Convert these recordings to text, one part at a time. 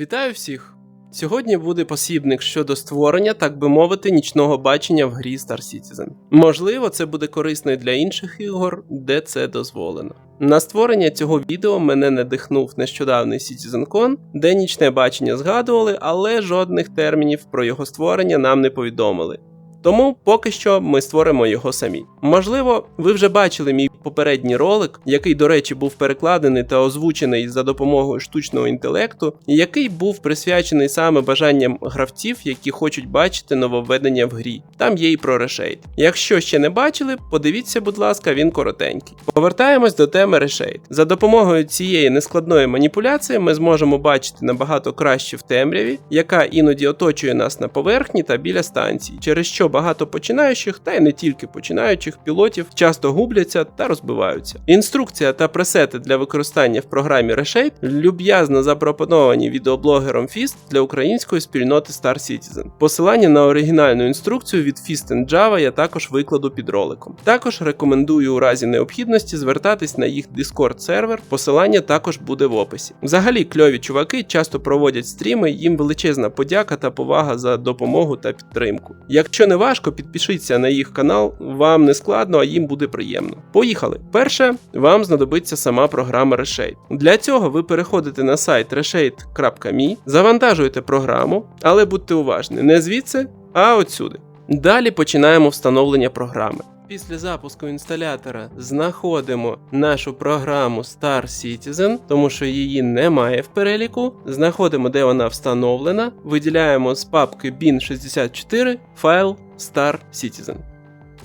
Вітаю всіх! Сьогодні буде посібник щодо створення, так би мовити, нічного бачення в грі Star Citizen. Можливо, це буде корисно і для інших ігор, де це дозволено. На створення цього відео мене надихнув нещодавний CitizenCon, де нічне бачення згадували, але жодних термінів про його створення нам не повідомили. Тому поки що ми створимо його самі. Можливо, ви вже бачили мій попередній ролик, який, до речі, був перекладений та озвучений за допомогою штучного інтелекту, який був присвячений саме бажанням гравців, які хочуть бачити нововведення в грі. Там є і про решейт. Якщо ще не бачили, подивіться, будь ласка, він коротенький. Повертаємось до теми решейт. За допомогою цієї нескладної маніпуляції ми зможемо бачити набагато краще в темряві, яка іноді оточує нас на поверхні та біля станції, через що багато починаючих, та й не тільки починаючих пілотів часто губляться та розбиваються. Інструкція та пресети для використання в програмі Reshape люб'язно запропоновані відеоблогером Fist для української спільноти Star Citizen. Посилання на оригінальну інструкцію від Fist and Java я також викладу під роликом. Також рекомендую у разі необхідності звертатись на їх Discord сервер, посилання також буде в описі. Взагалі, кльові чуваки часто проводять стріми, їм величезна подяка та повага за допомогу та підтримку. Якщо не важко, підпишіться на їх канал, вам не складно, а їм буде приємно. Поїхали! Перше, вам знадобиться сама програма Reshape. Для цього ви переходите на сайт reshape.me, завантажуєте програму, але будьте уважні, не звідси, а отсюди. Далі починаємо встановлення програми. Після запуску інсталятора знаходимо нашу програму Star Citizen, тому що її немає в переліку. Знаходимо, де вона встановлена, виділяємо з папки bin64 файл Star Citizen.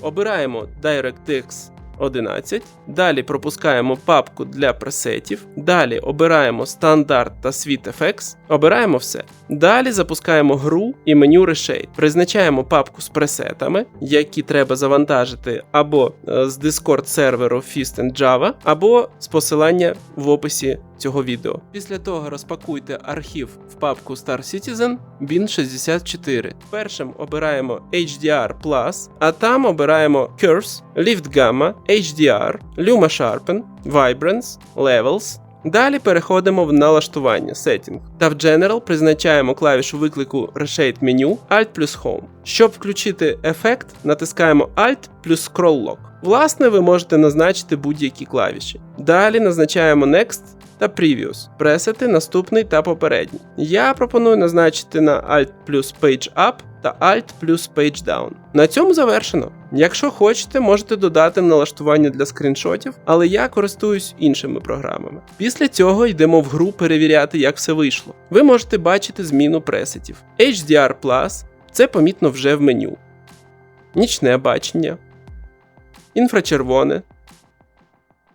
Обираємо DirectX 11. Далі пропускаємо папку для пресетів. Далі обираємо стандарт та SweetFX. Обираємо все. Далі запускаємо гру і меню Reshape. Призначаємо папку з пресетами, які треба завантажити або е, з Discord серверу Fist and Java, або з посилання в описі цього відео. Після того розпакуйте архів в папку Star Citizen bin64. Першим обираємо HDR а там обираємо Curves, Lift Gamma, HDR, Luma Sharpen, Vibrance, Levels. Далі переходимо в налаштування Setting та в General призначаємо клавішу виклику Reshade Menu Alt плюс Home. Щоб включити ефект, натискаємо Alt плюс Scroll Lock. Власне, ви можете назначити будь-які клавіші. Далі назначаємо Next та Previous, пресети наступний та попередній. Я пропоную назначити на Alt плюс Page Up та Alt плюс Page Down. На цьому завершено. Якщо хочете, можете додати налаштування для скріншотів, але я користуюсь іншими програмами. Після цього йдемо в гру перевіряти, як все вийшло. Ви можете бачити зміну пресетів. HDR Plus це помітно вже в меню. Нічне бачення, інфрачервоне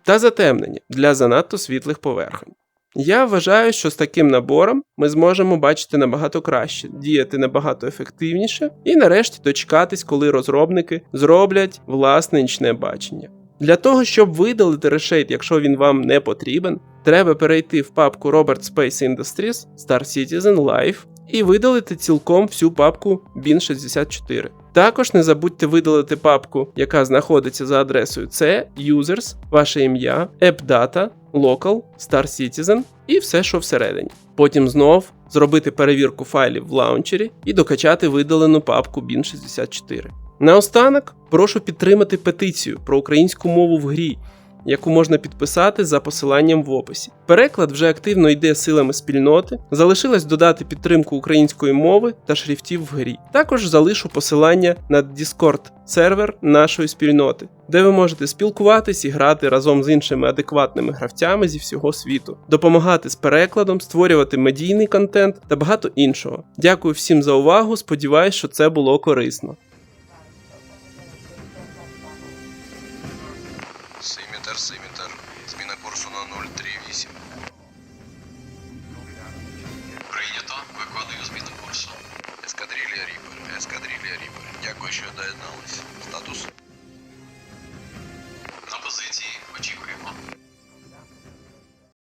та затемнення для занадто світлих поверхонь. Я вважаю, що з таким набором ми зможемо бачити набагато краще, діяти набагато ефективніше і нарешті дочекатись, коли розробники зроблять власне нічне бачення. Для того, щоб видалити решейт, якщо він вам не потрібен, треба перейти в папку Robert Space Industries Star Citizen Live і видалити цілком всю папку bin64. Також не забудьте видалити папку, яка знаходиться за адресою C, Users, ваше ім'я, AppData, Local, Star Citizen і все, що всередині. Потім знов зробити перевірку файлів в лаунчері і докачати видалену папку bin64. Наостанок прошу підтримати петицію про українську мову в грі, яку можна підписати за посиланням в описі. Переклад вже активно йде силами спільноти. Залишилось додати підтримку української мови та шрифтів в грі. Також залишу посилання на Discord сервер нашої спільноти, де ви можете спілкуватись і грати разом з іншими адекватними гравцями зі всього світу, допомагати з перекладом, створювати медійний контент та багато іншого. Дякую всім за увагу. Сподіваюсь, що це було корисно. Терсимітер. Зміна курсу на 038. Прийнято. Виконую зміну курсу. Ескадрилья Ріпер. Ескадрилья Ріпер. Дякую, що доєдналися. Статус.